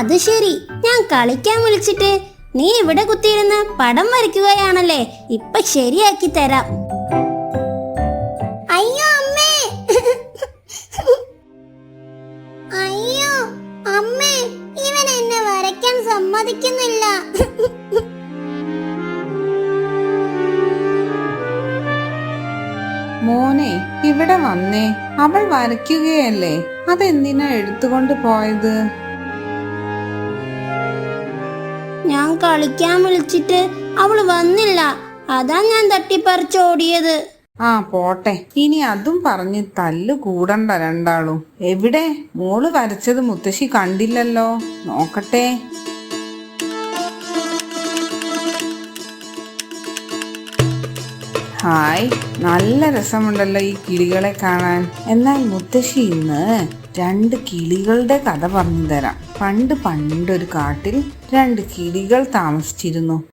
അത് ശരി. ഞാൻ കളിക്കാൻ വിളിച്ചിട്ട് നീ ഇവിടെ കുത്തിയിരുന്ന് പടം വരയ്ക്കുകയാണല്ലേ? ഇപ്പൊ ശരിയാക്കി തരാം. അയ്യോ അമ്മേ. അയ്യോ അമ്മേ. ഇവൻ എന്നെ വരയ്ക്കാൻ സമ്മതിക്കുന്നില്ല. മോനെ ഇവിടെ വന്നേ. അവൾ വരയ്ക്കുകയല്ലേ? അതെന്തിനാ എടുത്തുകൊണ്ട് പോയത്? ഞാൻ കളിക്കാൻ വിളിച്ചിട്ട് അവൾ വന്നില്ല. അതാ ഞാൻ തട്ടിപ്പറിച്ചോടിയത്. ആ പോട്ടെ. ഇനി അതും പറഞ്ഞ് തല്ലു കൂടണ്ട രണ്ടാളും. എവിടെ? മോൾ വരച്ചത് മുത്തശ്ശി കണ്ടില്ലല്ലോ. നോക്കട്ടെ. ഹായ്. നല്ല രസമുണ്ടല്ലോ ഈ കിളികളെ കാണാൻ. എന്നാൽ മുത്തശ്ശി ഇന്ന് രണ്ട് കിളികളുടെ കഥ പറഞ്ഞു തരാം. പണ്ട് പണ്ടൊരു കാട്ടിൽ രണ്ട് കിളികൾ താമസിച്ചിരുന്നു.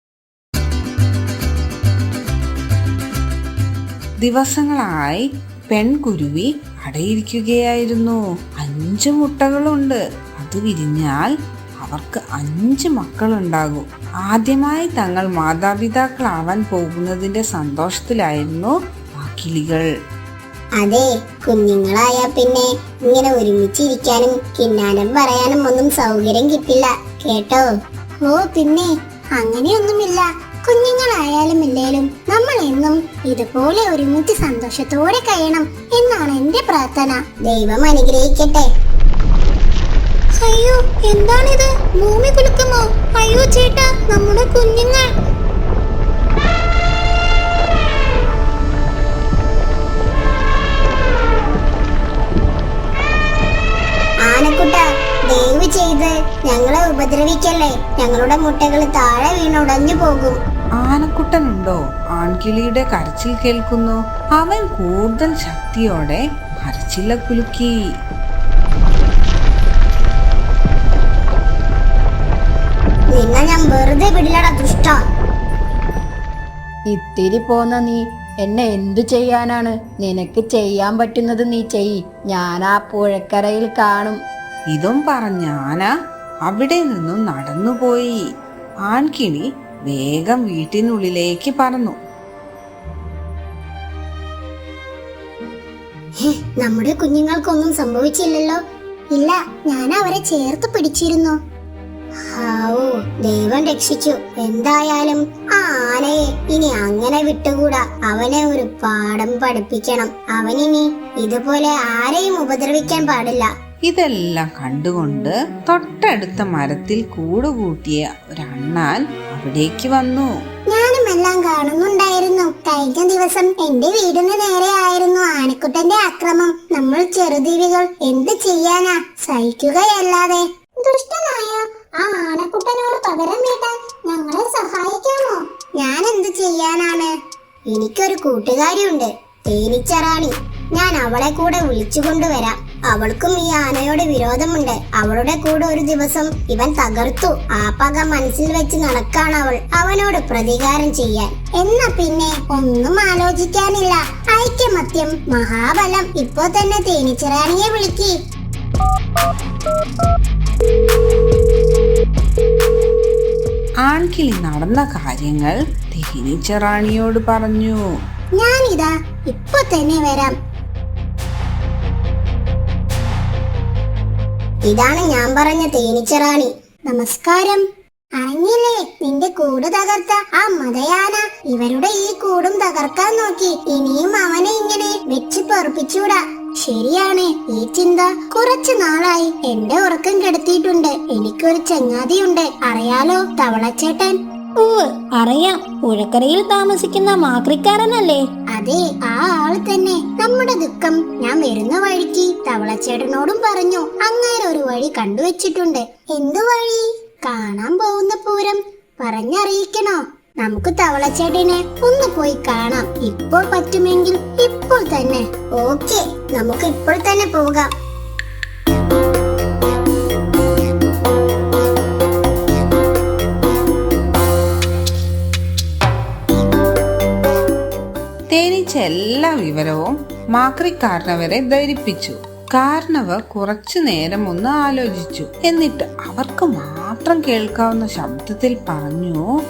ദിവസങ്ങളായി പെൺകുരുവി അടയിരിക്കുകയായിരുന്നു. അഞ്ച് മുട്ടകളുണ്ട്. അത് വിരിഞ്ഞാൽ അവർക്ക് അഞ്ച് മക്കളുണ്ടാകും. ആദ്യമായി തങ്ങൾ മാതാപിതാക്കളാവാൻ പോകുന്നതിന്റെ സന്തോഷത്തിലായിരുന്നു ആ കിളികൾ. അതെ കുഞ്ഞുങ്ങളായ പിന്നെ ഇങ്ങനെ ഒരുമിച്ചിരിക്കാനും കിന്നാനം പറയാനും ഒന്നും സൗകര്യം കിട്ടില്ല കേട്ടോ? ഓ പിന്നെ അങ്ങനെയൊന്നുമില്ല. കുഞ്ഞുങ്ങളായാലും ഇല്ലേലും നമ്മൾ എന്നും ഇതുപോലെ ഒരുമിച്ച് സന്തോഷത്തോടെ കഴിയണം എന്നാണ് എന്റെ പ്രാർത്ഥന. ദൈവം അനുഗ്രഹിക്കട്ടെ. അയ്യോ എന്താണിത്? ഭൂമി കുലുക്കമോ? അയ്യോ ചേട്ടാ നമ്മുടെ കുഞ്ഞുങ്ങൾ. ആനക്കുട്ട ദയവ് ചെയ്ത് ഞങ്ങളെ ഉപദ്രവിക്കല്ലേ? ഞങ്ങളുടെ മുട്ടകൾ താഴെ വീണുടഞ്ഞു പോകും. ആനക്കുട്ടനുണ്ടോ? ആൺകിളിയുടെ കരച്ചിൽ കേൾക്കുന്നു. അവൻ കൂടുതൽ ശക്തിയോടെ മരച്ചില്ല കുലുക്കി. നിന്നെ ഞാൻ വെറുതെ വിടില്ലടാ ദുഷ്ട. ഇത്തിരി പോന്ന നീ എന്നെ എന്തു ചെയ്യാനാണ്? നിനക്ക് ചെയ്യാൻ പറ്റുന്നത് നീ ചെയ്. ഞാൻ ആ പുഴക്കരയിൽ കാണും. ഇതും പറഞ്ഞ ആന അവിടെ നിന്നും നടന്നുപോയി. ആൺകിണി വേഗം വീട്ടിനുള്ളിലേക്ക് പറന്നു. നമ്മുടെ കുഞ്ഞുങ്ങൾക്കൊന്നും സംഭവിച്ചില്ലല്ലോ. ഇല്ല ഞാൻ അവരെ ചേർത്ത് പിടിച്ചിരുന്നു. ഹാവൂ ദൈവം രക്ഷിച്ചു. എന്തായാലും ആ ആനയെ ഇനി അങ്ങനെ വിട്ടുകൂടാ. അവനെ ഒരു പാഠം പഠിപ്പിക്കണം. അവനിനി ഇതുപോലെ ആരെയും ഉപദ്രവിക്കാൻ പാടില്ല. ഇതെല്ലാം കണ്ടുകൊണ്ട് തൊട്ടടുത്ത മരത്തിൽ കൂടുകൂട്ടിയ ഒരണ്ണാൻ അവിടേക്ക് വന്നു. ഞാനും എല്ലാം കാണുന്നുണ്ടായിരുന്നു. കഴിഞ്ഞ ദിവസം എന്റെ വീടിന് നേരെയായിരുന്നു ആനക്കുട്ടന്റെ ആക്രമം. നമ്മൾ ചെറുദീവികൾ എന്ത് ചെയ്യാനാ? സഹിക്കുകയല്ലാതെ. ദുഷ്ടനായ? ആ ആനക്കുട്ടനോട് പകരം വീട്ടാൻ ഞങ്ങളെ സഹായിക്കാമോ? ഞാൻ എന്ത് ചെയ്യാനാണ്? എനിക്കൊരു കൂട്ടുകാരിയുണ്ട് തേനീച്ചറാണി. ഞാൻ അവളെ കൂടെ വിളിച്ചു കൊണ്ടുവരാം അവൾക്കും ഈ ആനയോട് വിരോധമുണ്ട്. അവളുടെ കൂടെ ഒരു ദിവസം ഇവൻ തകർത്തു. ആ പക മനസ്സിൽ വെച്ച് നടക്കാണ് അവൾ. അവനോട് പ്രതികാരം ചെയ്യാൻ. എന്നാ പിന്നെ ഒന്നും ആലോചിക്കാനില്ല. ഐക്യമത്യം മഹാബലം. ഇപ്പോ തന്നെ തേനീച്ചറാണിയെ വിളിക്ക്. ആൺകിളി നടന്ന കാര്യങ്ങൾ തേനീച്ചറാണിയോട് പറഞ്ഞു. ഞാനിതാ ഇപ്പൊ തന്നെ വരാം. ഇതാണ് ഞാൻ പറഞ്ഞ തേനീച്ചറാണി. നമസ്കാരം. അറിഞ്ഞില്ലേ? നിന്റെ കൂട് തകർത്ത ആ മതയാന. ഇവരുടെ ഈ കൂടും തകർക്കാൻ നോക്കി. ഇനിയും അവനെ ഇങ്ങനെ വെച്ച് പൊറപ്പിച്ചൂടാ ശരിയാണ്. ഈ ചിന്ത കുറച്ചു നാളായി എന്റെ ഉറക്കം കെടുത്തിയിട്ടുണ്ട്. എനിക്കൊരു ചങ്ങാതിയുണ്ട്. അറിയാലോ തവളച്ചേട്ടൻ? അറിയാം. പുഴക്കരയിൽ താമസിക്കുന്ന മാക്രിക്കാരനല്ലേ? അതെ ആ ആൾ തന്നെ. നമ്മുടെ ദുഃഖം. ഞാൻ വരുന്ന വഴിക്ക് തവളച്ചേട്ടനോടും പറഞ്ഞു. അങ്ങേര ഒരു വഴി കണ്ടുവച്ചിട്ടുണ്ട്. എന്തു വഴി? കാണാൻ പോകുന്ന പൂരം. പറഞ്ഞറിയിക്കണോ? നമുക്ക് തവളച്ചേട്ടനെ ഒന്ന് പോയി കാണാം. ഇപ്പോൾ പറ്റുമെങ്കിൽ ഇപ്പോൾ തന്നെ. ഓക്കെ നമുക്ക് ഇപ്പോൾ തന്നെ പോകാം. തേനീച്ച എല്ലാ വിവരവും മാക്രിക്കാരനവരെ ധരിപ്പിച്ചു. കാരണവർ കുറച്ചു നേരം ഒന്ന് ആലോചിച്ചു. എന്നിട്ട് അവർക്ക് മാത്രം കേൾക്കാവുന്ന ശബ്ദത്തിൽ പറഞ്ഞു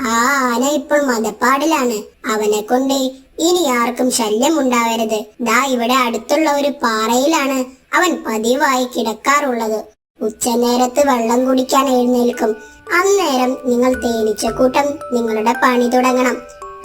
ആ ആന ഇപ്പോൾ മതപ്പാടിലാണ്. അവനെ കൊണ്ട് ഇനി ആർക്കും ശല്യം ഉണ്ടാവരുത് ദാ ഇവിടെ അടുത്തുള്ള ഒരു പാറയിലാണ് അവൻ പതിവായി കിടക്കാറുള്ളത്. ഉച്ചനേരത്ത് വെള്ളം കുടിക്കാൻ എഴുന്നേൽക്കും. അന്നേരം നിങ്ങൾ തേനീച്ച കൂട്ടം നിങ്ങളുടെ പണി തുടങ്ങണം.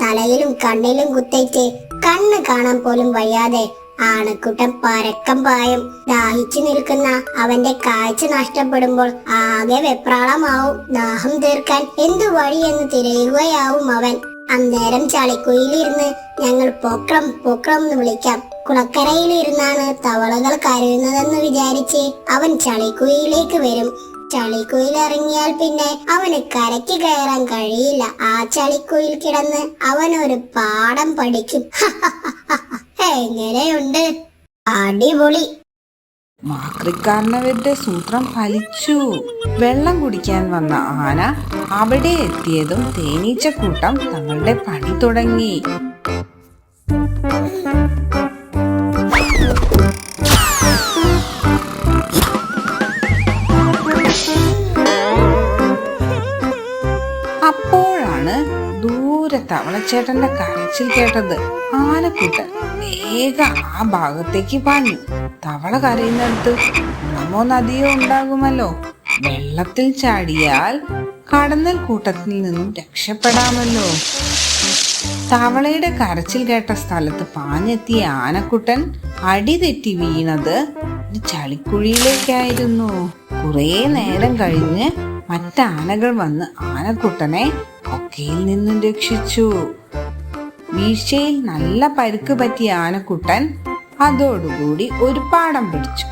തലയിലും കണ്ണിലും കുത്തേറ്റ് കണ്ണ് കാണാൻ പോലും വയ്യാതെ ആണക്കുട്ടൻ പരക്കം പായും. ദാഹിച്ചു നിൽക്കുന്ന അവന്റെ കാഴ്ച നഷ്ടപ്പെടുമ്പോൾ ആകെ വെപ്രാളമാവും. ദാഹം തീർക്കാൻ എന്തു വഴിയെന്ന് തിരയുകയാവും അവൻ. അന്നേരം ചളിക്കുയിലിരുന്ന് ഞങ്ങൾ പൊക്രം പൊക്രം എന്ന് വിളിക്കാം. കുളക്കരയിലിരുന്നാണ് തവളകൾ കരയുന്നതെന്ന് വിചാരിച്ച് അവൻ ചളിക്കുയിലേക്ക് വരും. ചളിക്കുയിൽ ഇറങ്ങിയാൽ പിന്നെ അവന് കരയ്ക്ക് കയറാൻ കഴിയില്ല. ആ ചളിക്കുയിൽ കിടന്ന് അവൻ ഒരു പാഠം പഠിക്കും. എങ്ങനെയുണ്ട്? അടിപൊളി. മാതൃക്കാരനവരുടെ സൂത്രം ഫലിച്ചു വെള്ളം കുടിക്കാൻ വന്ന ആന അവിടെ എത്തിയതും തേനീച്ചക്കൂട്ടം തങ്ങളുടെ പണി തുടങ്ങി. തവളച്ചേട്ടന്റെ കരച്ചിൽ കേട്ടത് ആനക്കൂട്ടൻ വേഗം ആ ഭാഗത്തേക്ക് പാഞ്ഞു. തവള കരയുന്നിടത്ത് കുളമോ നദിയോ ഉണ്ടാകുമല്ലോ. വെള്ളത്തിൽ ചാടിയാൽ കടന്നൽ കൂട്ടത്തിൽ നിന്നും രക്ഷപ്പെടാമല്ലോ. തവളയുടെ കരച്ചിൽ കേട്ട സ്ഥലത്ത് പാഞ്ഞെത്തിയ ആനക്കുട്ടൻ അടി തെറ്റി വീണത് ഒരു ചളിക്കുഴിയിലേക്കായിരുന്നു. കുറേ നേരം കഴിഞ്ഞ് മറ്റാനകൾ വന്ന് ആനക്കുട്ടനെ കൊക്കയിൽ നിന്നും രക്ഷിച്ചു. വീഴ്ചയിൽ നല്ല പരുക്ക് പറ്റിയ ആനക്കുട്ടൻ അതോടുകൂടി ഒരു പാഠം പിടിച്ചു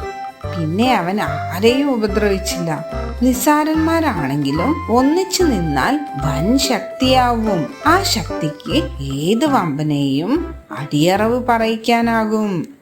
പിന്നെ അവൻ ആരെയും ഉപദ്രവിച്ചില്ല. നിസ്സാരന്മാരാണെങ്കിലും ഒന്നിച്ചു നിന്നാൽ വൻ ശക്തിയാവും. ആ ശക്തിക്ക് ഏത് വമ്പനെയും അടിയറവ് പറയിക്കാനാകും.